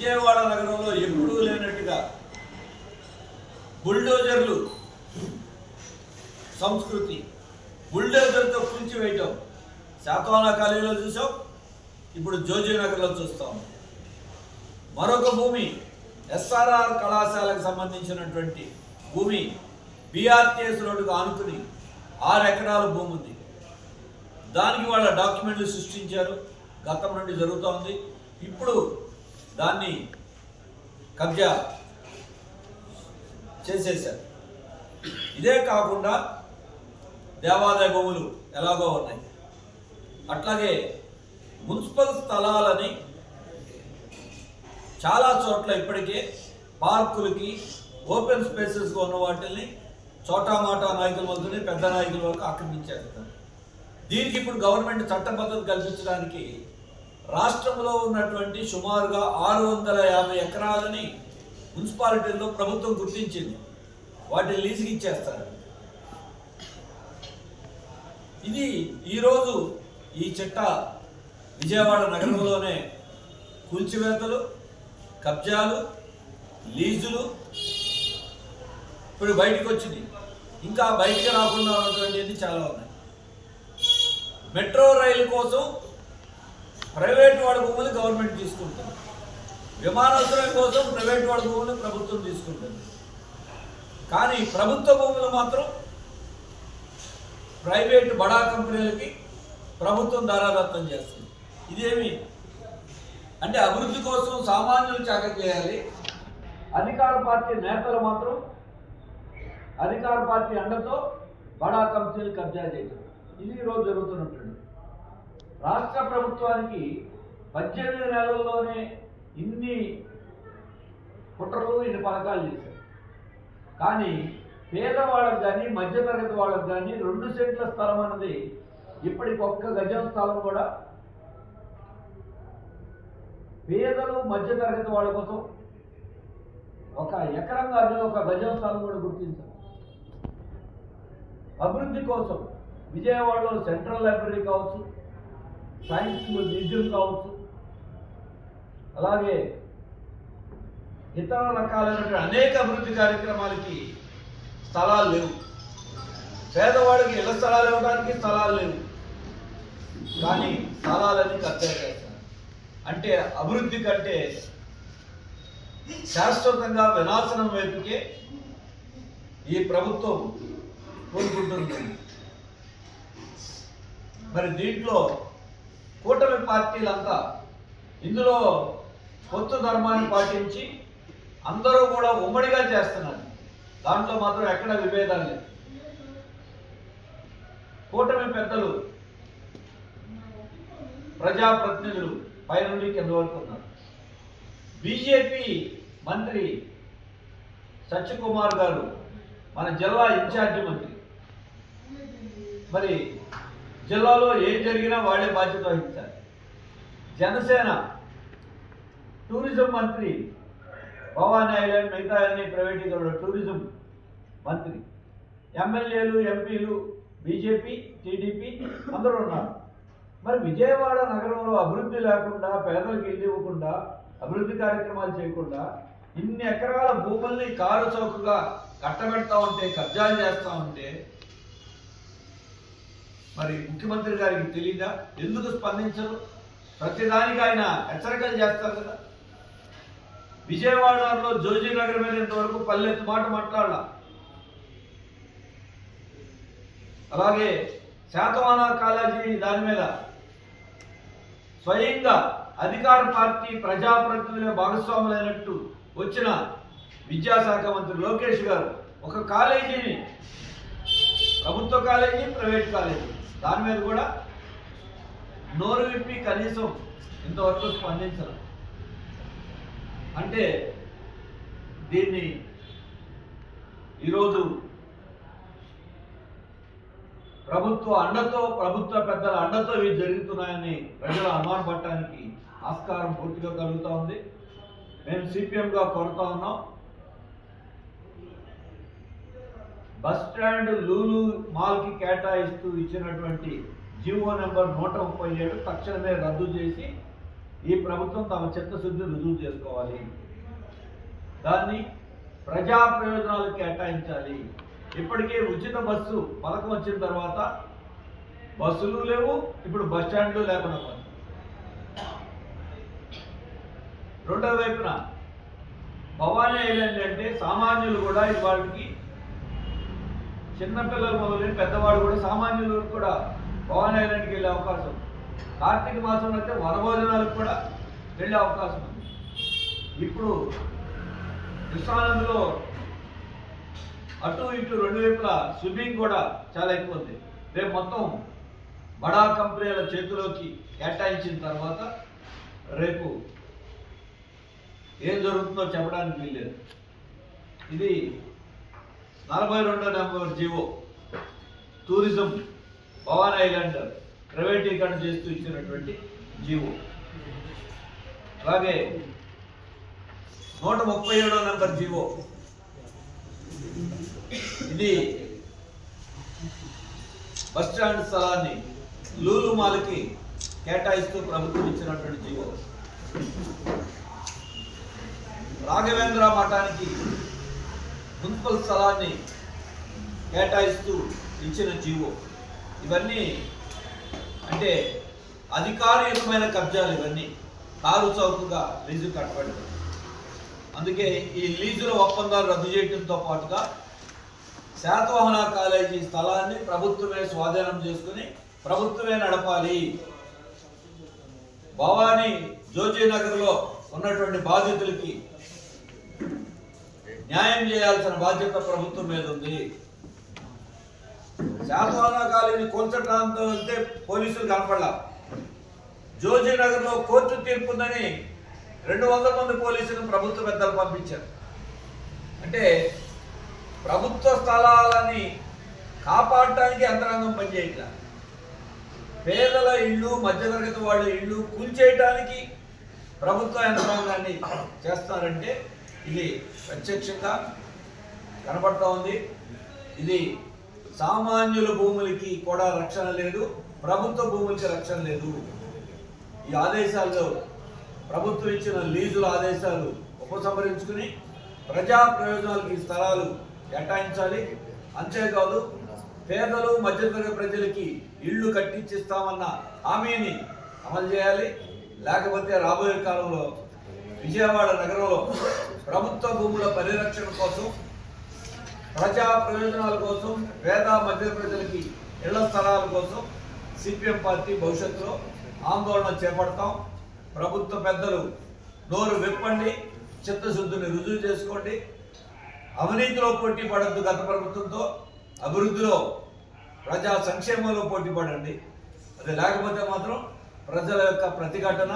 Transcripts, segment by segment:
విజయవాడ నగరంలో ఎప్పుడూ లేనట్టుగా బుల్డోజర్లు సంస్కృతి బుల్డోజర్తో కూల్చివేయటం. శాతవాన కాలేజీలో చూసాం ఇప్పుడు జోజీనగర్లో చూస్తాం. మరొక భూమి ఎస్ఆర్ఆర్ కళాశాలకు సంబంధించినటువంటి భూమి బీఆర్టీఎస్ రోడ్డుకు ఆనుకుని ఆరు ఎకరాల భూమి ఉంది. దానికి వాళ్ళ డాక్యుమెంట్లు సృష్టించారు. గతం నుండి జరుగుతోంది ఇప్పుడు దాన్ని కబ్జా చేసేశారు. ఇదే కాకుండా దేవాలయ భూములు ఎలాగో ఉన్నాయి. అట్లాగే మున్సిపల్ స్థలాలని చాలా చోట్ల ఇప్పటికే పార్కులకి ఓపెన్ స్పేసెస్గా ఉన్న వాటిని చోటా మాటా నాయకుల వద్దని పెద్ద నాయకుల వరకు ఆక్రమించేస్తారు దీనికి ఇప్పుడు గవర్నమెంట్ చట్టబద్ధత కల్పించడానికి రాష్ట్రంలో ఉన్నటువంటి సుమారుగా ఆరు వందల యాభై ఎకరాలని మున్సిపాలిటీల్లో ప్రభుత్వం గుర్తించింది. వాటిని లీజుకి ఇచ్చేస్తారు. ఇది ఈరోజు ఈ చిట్ట విజయవాడ నగరంలోనే కూల్చివేతలు కబ్జాలు లీజులు ఇప్పుడు బయటకు వచ్చింది. ఇంకా బయటికి రాకుండా ఉన్నటువంటివి చాలా ఉన్నాయి. మెట్రో రైలు కోసం ప్రైవేట్ వాడి భూములు గవర్నమెంట్ తీసుకుంటుంది. విమానాశ్రయం కోసం ప్రైవేట్ వాడి భూములు ప్రభుత్వం తీసుకుంటుంది. కానీ ప్రభుత్వ భూములు మాత్రం ప్రైవేట్ బడా కంపెనీలకి ప్రభుత్వం దారాదత్తం చేస్తుంది. ఇదేమి? అంటే అభివృద్ధి కోసం సామాన్యులు త్యాగం చేయాలి. అధికార పార్టీ నేతలు మాత్రం అధికార పార్టీ అండతో బడా కంపెనీలు కబ్జా చేయడం ఇది ఈరోజు జరుగుతున్నట్టు రాష్ట్ర ప్రభుత్వానికి పద్దెనిమిది నెలల్లోనే ఇన్ని కుట్రలు ఇన్ని పథకాలు చేశారు. కానీ పేదవాళ్ళకు కానీ మధ్యతరగతి వాళ్ళకు కానీ రెండు సెంట్ల స్థలం అన్నది ఇప్పటికి ఒక్క గజం స్థలం కూడా పేదలు మధ్యతరగతి వాళ్ళ కోసం ఒక ఎకరం కాదు ఒక గజం స్థలం కూడా గుర్తించారు. అభివృద్ధి కోసం విజయవాడలో సెంట్రల్ లైబ్రరీ కావచ్చు సైన్స్ మ్యూజియం కావచ్చు. అలాగే ఇతర రకాలైనటువంటి అనేక అభివృద్ధి కార్యక్రమాలకి స్థలాలు లేవు. పేదవాడికి ఇళ్ళ స్థలాలు ఇవ్వడానికి స్థలాలు లేవు. కానీ స్థలాలని కబ్జా అంటే అభివృద్ధి కంటే శాశ్వతంగా వినాశనం వైపుకే ఈ ప్రభుత్వం కోరుకుంటుంది మరి దీంట్లో కూటమి పార్టీలంతా ఇందులో కొత్త ధర్మాన్ని పాటించి అందరూ కూడా ఉమ్మడిగా చేస్తున్నారు. దాంట్లో మాత్రం ఎక్కడ విభేదాలు లేదు కూటమి పెద్దలు ప్రజాప్రతినిధులు పైనుండి కింద వరకు ఉన్నారు. బీజేపీ మంత్రి సత్యకుమార్ గారు మన జిల్లా ఇన్ఛార్జి మంత్రి. మరి జిల్లాలో ఏం జరిగినా వాళ్ళే బాధ్యత వహించాలి. జనసేన టూరిజం మంత్రి భవానీ ఐలాండ్ మిగతా అన్ని ప్రైవేటీకరణ టూరిజం మంత్రి. ఎమ్మెల్యేలు ఎంపీలు బీజేపీ టీడీపీ అందరూ ఉన్నారు. మరి విజయవాడ నగరంలో అభివృద్ధి లేకుండా పేదలకు ఇల్లు ఇవ్వకుండా అభివృద్ధి కార్యక్రమాలు చేయకుండా ఇన్ని ఎకరాల భూముల్ని కారు చౌకగా కట్టబెడతా ఉంటే కబ్జాలు చేస్తూ ఉంటే మరి ముఖ్యమంత్రి గారికి తెలియదా ఎందుకు స్పందించరు? ప్రతిదానికి ఆయన హెచ్చరికలు చేస్తారు కదా. విజయవాడలో జోజీ నగర్ వెళ్ళేంత వరకు పల్లెత్తు మాట మాట్లాడాల. అలాగే శాతవాన కాలేజీ దాని మీద స్వయంగా అధికార పార్టీ ప్రజాప్రతినిధుల భాగస్వాములైనట్టు వచ్చిన విద్యాశాఖ మంత్రి లోకేష్ గారు ఒక కాలేజీని ప్రభుత్వ కాలేజీ ప్రైవేట్ కాలేజీ దాని మీద కూడా నోరు విప్పి కనీసం ఇంతవరకు స్పందించరు. అంటే దీన్ని ఈరోజు ప్రభుత్వ అండతో ప్రభుత్వ పెద్దల అండతో ఇవి జరుగుతున్నాయని ప్రజలు అనుమానపడటానికి ఆస్కారం పూర్తిగా కలుగుతూ ఉంది. మేము సిపిఎంగా కొడతా ఉన్నాం. బస్ స్టాండ్ లూలు మాల్కి కేటాయిస్తూ ఇచ్చినటువంటి జీవో నెంబర్ నూట ముప్పై ఏడు తక్షణమే రద్దు చేసి ఈ ప్రభుత్వం తమ చిత్తశుద్ధి రుజువు చేసుకోవాలి దాన్ని ప్రజా ప్రయోజనాలు కేటాయించాలి ఇప్పటికే ఉచిత బస్సు పథకం వచ్చిన తర్వాత బస్సులు లేవు ఇప్పుడు బస్ స్టాండ్లు లేకుండా పోయింది. రెండో వైపున భవానీ ఐలాండ్ అంటే సామాన్యులు కూడా ఇవాళకి చిన్నపిల్లలు మొదలైన పెద్దవాడు కూడా సామాన్యులు కూడా పవన్ ఐలాండ్కి వెళ్ళే అవకాశం ఉంది. కార్తీక మాసంలో అయితే వనభోజనాలకు కూడా వెళ్ళే అవకాశం ఉంది. ఇప్పుడు కృష్ణానందులో అటు ఇటు రెండు వైపులా స్విమ్మింగ్ కూడా చాలా ఎక్కువ ఉంది. రేపు మొత్తం బడా కంపెనీల చేతిలోకి కేటాయించిన తర్వాత రేపు ఏం జరుగుతుందో చెప్పడానికి వీల్లేదు. ఇది నలభై రెండో number GO. Tourism Bhavan island ప్రైవేటీకరణ చేస్తూ ఇచ్చినటువంటి జీవో. అలాగే నూట ముప్పై ఏడో నెంబర్ జీవో. ఇది బస్ స్టాండ్ స్థలాన్ని లూలు మాల్కి కేటాయిస్తూ ప్రభుత్వం ఇచ్చినటువంటి జీవో. రాఘవేంద్ర మఠానికి మున్సిపల్ స్థలాన్ని కేటాయిస్తూ ఇచ్చిన జీవో. ఇవన్నీ అంటే అధికారయుతమైన కబ్జాలు ఇవన్నీ. కారు చౌకగా లీజు కట్టబడింది అందుకే ఈ లీజుల ఒప్పందాలు రద్దు చేయడంతో పాటుగా శాతవాహన కాలేజీ స్థలాన్ని ప్రభుత్వమే స్వాధీనం చేసుకుని ప్రభుత్వమే నడపాలి. భవానీ జోజీనగర్లో ఉన్నటువంటి బాధితులకి న్యాయం చేయాల్సిన బాధ్యత ప్రభుత్వం మీద ఉంది. శాతవాహన కాలేజీ కూల్చడానికి వెళ్తే పోలీసులు కనపడలా. జోజీనగర్లో కోర్టు తీర్పు ఉందని రెండు వందల మంది పోలీసులు ప్రభుత్వ పెద్దలు పంపించారు. అంటే ప్రభుత్వ స్థలాలని కాపాడటానికి యంత్రాంగం పనిచేయట్ల. పేదల ఇళ్ళు మధ్యతరగతి వాళ్ళ ఇళ్ళు కూల్చేయటానికి ప్రభుత్వ యంత్రాంగాన్ని చేస్తారంటే ఇది ప్రత్యక్షంగా కనపడతా ఉంది. ఇది సామాన్యుల భూములకి కూడా రక్షణ లేదు ప్రభుత్వ భూములకి రక్షణ లేదు. ఈ ఆదేశాల్లో ప్రభుత్వం ఇచ్చిన లీజుల ఆదేశాలు ఉపసంహరించుకుని ప్రజా ప్రయోజనాలకు ఈ స్థలాలు కేటాయించాలి. అంతేకాదు పేదలు మధ్యతరగతి ప్రజలకి ఇళ్ళు కట్టించిస్తామన్న హామీని అమలు చేయాలి. లేకపోతే రాబోయే కాలంలో విజయవాడ నగరంలో ప్రభుత్వ భూముల పరిరక్షణ కోసం ప్రజా ప్రయోజనాల కోసం పేద మధ్య ప్రజలకి ఇళ్ళ స్థలాల కోసం సిపిఎం పార్టీ భవిష్యత్తులో ఆందోళన చేపడతాం. ప్రభుత్వ పెద్దలు నోరు విప్పండి చిత్తశుద్ధిని రుజువు చేసుకోండి. అవినీతిలో పోటీ పడద్దు గత ప్రభుత్వంతో అభివృద్ధిలో ప్రజా సంక్షేమంలో పోటీ పడండి. అది లేకపోతే మాత్రం ప్రజల యొక్క ప్రతిఘటన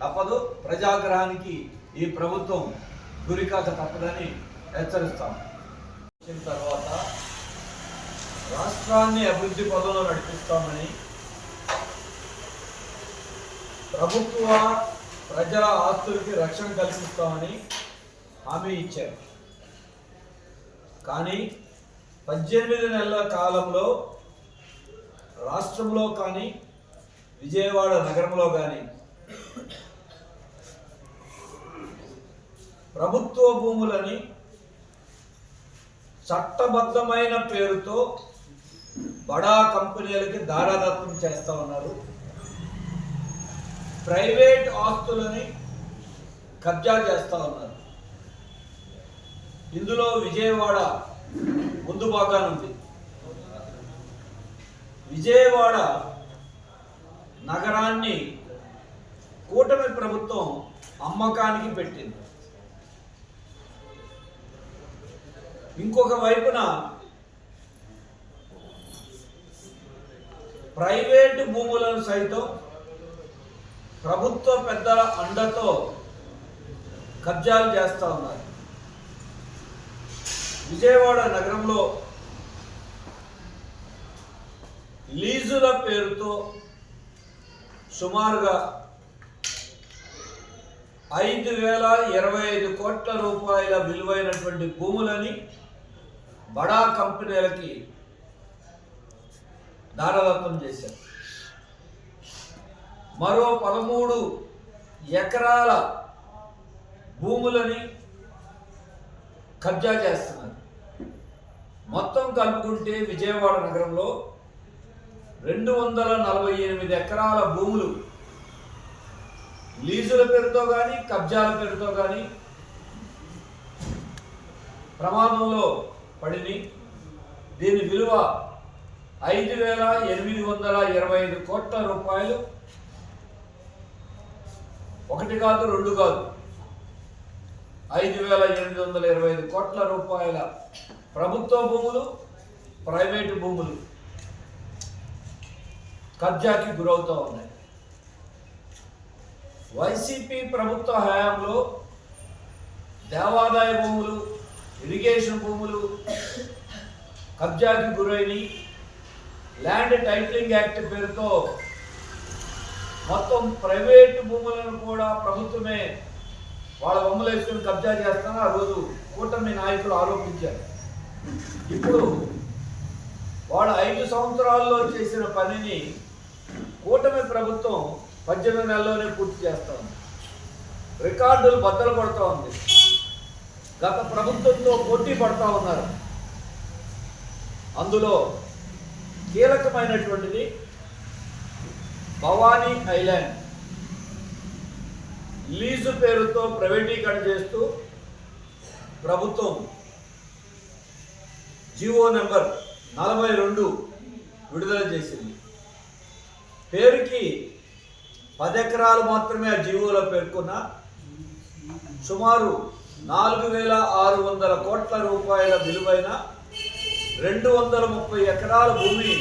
తప్పదు. ప్రజాగ్రహానికి ఈ ప్రభుత్వం గురికాక తప్పదని హెచ్చరిస్తాం. వచ్చిన తర్వాత రాష్ట్రాన్ని అభివృద్ధి పదంలో నడిపిస్తామని ప్రభుత్వ ప్రజల ఆస్తులకి రక్షణ కల్పిస్తామని హామీ ఇచ్చారు. కానీ పద్దెనిమిది నెలల కాలంలో రాష్ట్రంలో కానీ విజయవాడ నగరంలో కానీ ప్రభుత్వ భూములని చట్టబద్ధమైన పేరుతో బడా కంపెనీలకి దారాదత్తం చేస్తూ ఉన్నారు. ప్రైవేట్ ఆస్తులని కబ్జా చేస్తూ ఉన్నారు. ఇందులో విజయవాడ ముందు భాగాన ఉంది. విజయవాడ నగరాన్ని కూటమి ప్రభుత్వం అమ్మకానికి పెట్టింది. ఇంకొక వైపున ప్రైవేటు భూములను సైతం ప్రభుత్వ పెద్దల అండతో కబ్జాలు చేస్తూ ఉన్నారు. విజయవాడ నగరంలో లీజుల పేరుతో సుమారుగా ఐదు వేల ఇరవై ఐదు కోట్ల రూపాయల విలువైనటువంటి భూములని బడా కంపెనీలకి దారదత్తం చేశారు. మరో పదమూడు ఎకరాల భూములని కబ్జా చేస్తున్నారు. మొత్తం కలుపుకుంటే విజయవాడ నగరంలో రెండు వందల నలభై ఎనిమిది ఎకరాల భూములు లీజుల పేరుతో కానీ కబ్జాల పేరుతో కానీ ప్రమాదంలో పడింది దీని విలువ ఐదు వేల ఎనిమిది వందల ఇరవై ఐదు కోట్ల రూపాయలు. ఒకటి కాదు రెండు కాదు. ఐదు వేల ఎనిమిది వందల ఇరవై ఐదు కోట్ల రూపాయల ప్రభుత్వ భూములు ప్రైవేటు భూములు కబ్జాకి గురవుతూ ఉన్నాయి. వైసీపీ ప్రభుత్వ హయాంలో దేవాదాయ భూములు ఇరిగేషన్ భూములు కబ్జాకి గురైనవి. ల్యాండ్ టైటిలింగ్ యాక్ట్ పేరుతో మొత్తం ప్రైవేటు భూములను కూడా ప్రభుత్వమే వాళ్ళ బొమ్మలు వేసుకుని కబ్జా చేస్తానని ఆ రోజు కూటమి నాయకులు ఆరోపించారు. ఇప్పుడు వాళ్ళు ఐదు సంవత్సరాల్లో చేసిన పనిని కూటమి ప్రభుత్వం పద్దెనిమిది నెలల్లోనే పూర్తి చేస్తా ఉంది. రికార్డులు బద్దలు కొడుతూ ఉంది. గత ప్రభుత్వంతో పోటీ పడతా ఉన్నారు. అందులో కీలకమైనటువంటిది భవానీ ఐలాండ్. లీజు పేరుతో ప్రైవేటీకరణ చేస్తూ ప్రభుత్వం జీవో నెంబర్ నలభై రెండు విడుదల చేసింది. పేరుకి పది ఎకరాలు మాత్రమే ఆ జీవోలో పేర్కొన్న సుమారు నాలుగు వేల ఆరు వందల కోట్ల రూపాయల విలువైన రెండు వందల ముప్పై ఎకరాల భూమి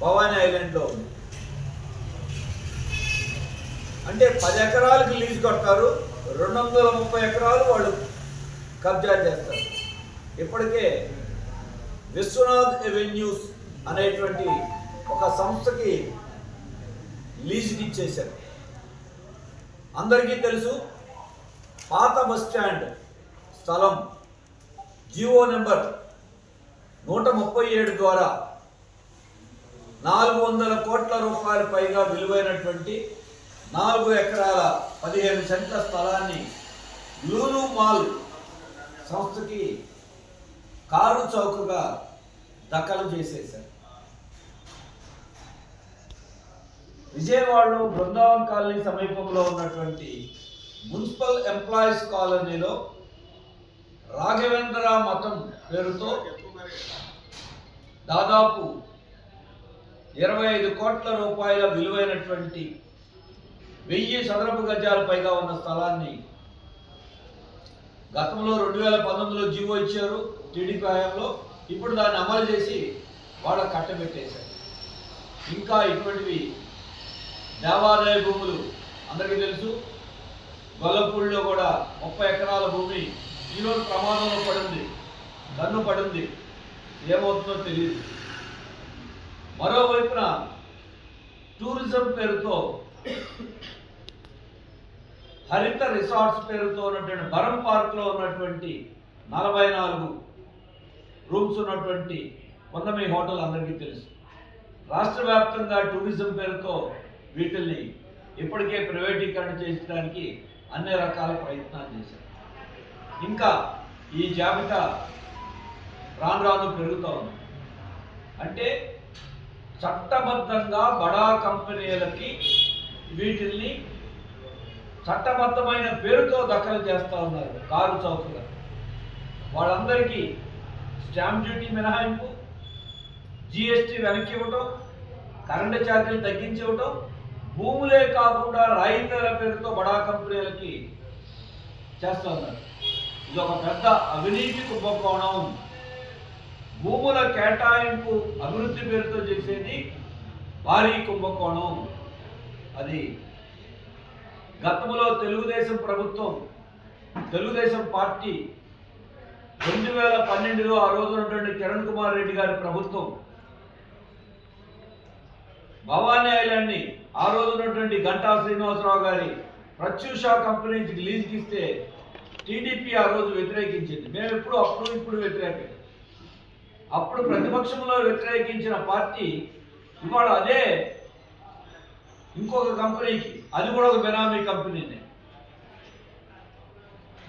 భవానీ ఐలాండ్లో ఉంది. అంటే పది ఎకరాలకి లీజు కడతారు రెండు వందల ముప్పై ఎకరాలు వాళ్ళు కబ్జా చేస్తారు. ఇప్పటికే విశ్వనాథ్ ఎవెన్యూస్ అనేటువంటి ఒక సంస్థకి లీజుకి ఇచ్చేశారు. అందరికీ తెలుసు పాత బస్ స్టాండ్ స్థలం జియో నెంబర్ నూట ముప్పై ఏడు ద్వారా నాలుగు వందల కోట్ల రూపాయల పైగా విలువైనటువంటి నాలుగు ఎకరాల పదిహేను సెంట్ల స్థలాన్ని లూలు మాల్ సంస్థకి కారు చౌకగా దఖలు చేసేశారు. విజయవాడలో బృందావన్ కాలనీ సమీపంలో ఉన్నటువంటి మున్సిపల్ ఎంప్లాయీస్ కాలనీలో రాఘవేంద్ర మతం పేరుతో దాదాపు ఇరవై ఐదు కోట్ల రూపాయల విలువైనటువంటి వెయ్యి చదరపు గజాల పైగా ఉన్న స్థలాన్ని గతంలో రెండు వేల పంతొమ్మిదిలో జీవో ఇచ్చారు టీడీపీ హయాంలో. ఇప్పుడు దాన్ని అమలు చేసి వాళ్ళ కట్టబెట్టేశారు. ఇంకా ఇటువంటివి దేవాదాయ భూములు అందరికీ తెలుసు. గొల్లపూడిలో కూడా ముప్పై ఎకరాల భూమి ఈరోజు ప్రమాదంలో పడింది గన్ను పడింది ఏమవుతుందో తెలియదు మరోవైపున టూరిజం పేరుతో హరిత రిసార్ట్స్ పేరుతో ఉన్నటువంటి బరం పార్క్లో ఉన్నటువంటి నలభై నాలుగు రూమ్స్ ఉన్నటువంటి కొందమి హోటల్ అందరికీ తెలుసు. రాష్ట్ర వ్యాప్తంగా టూరిజం పేరుతో వీటిల్ని ఇప్పటికే ప్రైవేటీకరణ చేసడానికి అన్ని రకాల ప్రయత్నాలు చేశారు. ఇంకా ఈ జాబితా రాను రాను పెరుగుతూ ఉంది. అంటే చట్టబద్ధంగా బడా కంపెనీలకి వీటిల్ని చట్టబద్ధమైన పేరుతో దఖలు చేస్తూ ఉన్నారు కారు చౌకగా. వాళ్ళందరికీ స్టాంప్ డ్యూటీ మినహాయింపు జిఎస్టీ వెనక్కి ఇవ్వటం కరెంటు ఛార్జీలు తగ్గించి ఇవ్వటం భూములే కాకుండా రైతుల పేరుతో బడా కంపెనీలకి చేస్తూ ఉన్నారు. ఇది ఒక పెద్ద అవినీతి కుంభకోణం. భూముల కేటాయింపు అభివృద్ధి పేరుతో చేసేది భారీ కుంభకోణం. అది గతంలో తెలుగుదేశం ప్రభుత్వం తెలుగుదేశం పార్టీ రెండు వేల పన్నెండులో ఆ రోజు ఉన్నటువంటి కిరణ్ కుమార్ రెడ్డి గారి ప్రభుత్వం భవానీ ఐలాండ్ని ఆ రోజు ఉన్నటువంటి గంటా శ్రీనివాసరావు గారి ప్రత్యూష కంపెనీ నుంచి లీజ్కి ఇస్తే టీడీపీ ఆ రోజు వ్యతిరేకించింది. మేము ఎప్పుడు అప్పుడు ఇప్పుడు వ్యతిరేకం అప్పుడు ప్రతిపక్షంలో వ్యతిరేకించిన పార్టీ ఇవాళ అదే ఇంకొక కంపెనీకి అది కూడా ఒక బెనామీ కంపెనీనే.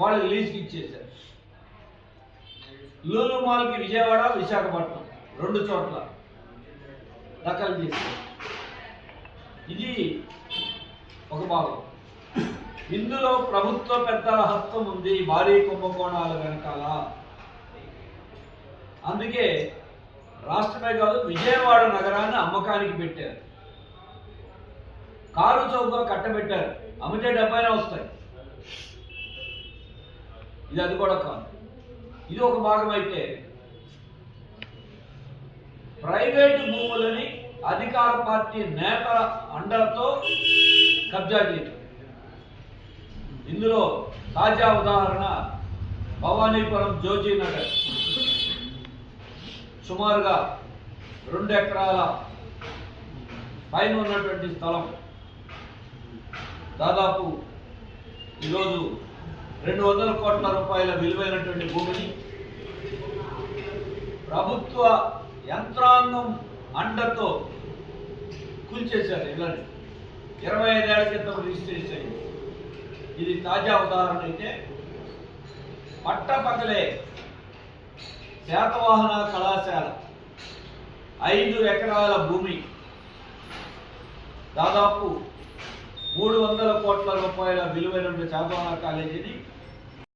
వాళ్ళకి లీజ్కి ఇచ్చేశారు. లూలు మాల్కి విజయవాడ విశాఖపట్నం రెండు చోట్ల దఖలు చేశారు. ఇది ఒక భాగం. ఇందులో ప్రభుత్వ పెద్దల హస్తం ఉంది భారీ కుంభకోణాల వెనకాల. అందుకే రాష్ట్రమే కాదు విజయవాడ నగరాన్ని అమ్మకానికి పెట్టారు. కారు చౌక కట్టబెట్టారు. అమ్మితే డెబ్బైనా వస్తాయి. ఇది అది కూడా కాదు. ఇది ఒక భాగం అయితే ప్రైవేటు భూములని అధికార పార్టీ నేతల అండర్తో కబ్జా చేయటం. ఇందులో తాజా ఉదాహరణ భవానీపురం జోజీ నగర్. సుమారుగా రెండు ఎకరాల పైన ఉన్నటువంటి స్థలం. దాదాపు ఈరోజు రెండు వందల కోట్ల రూపాయల విలువైనటువంటి భూమిని ప్రభుత్వ యంత్రాంగం అండతో కూల్చేశారు ఇలాంటి ఇరవై ఐదేళ్ళ క్రితం రిజిస్ట్రేషన్ అయింది. ఇది తాజా ఉదాహరణ అయితే పట్టపగలే శాతవాహన కళాశాల ఐదు ఎకరాల భూమి. దాదాపు మూడు వందల కోట్ల రూపాయల విలువైన శాతవాహన కాలేజీని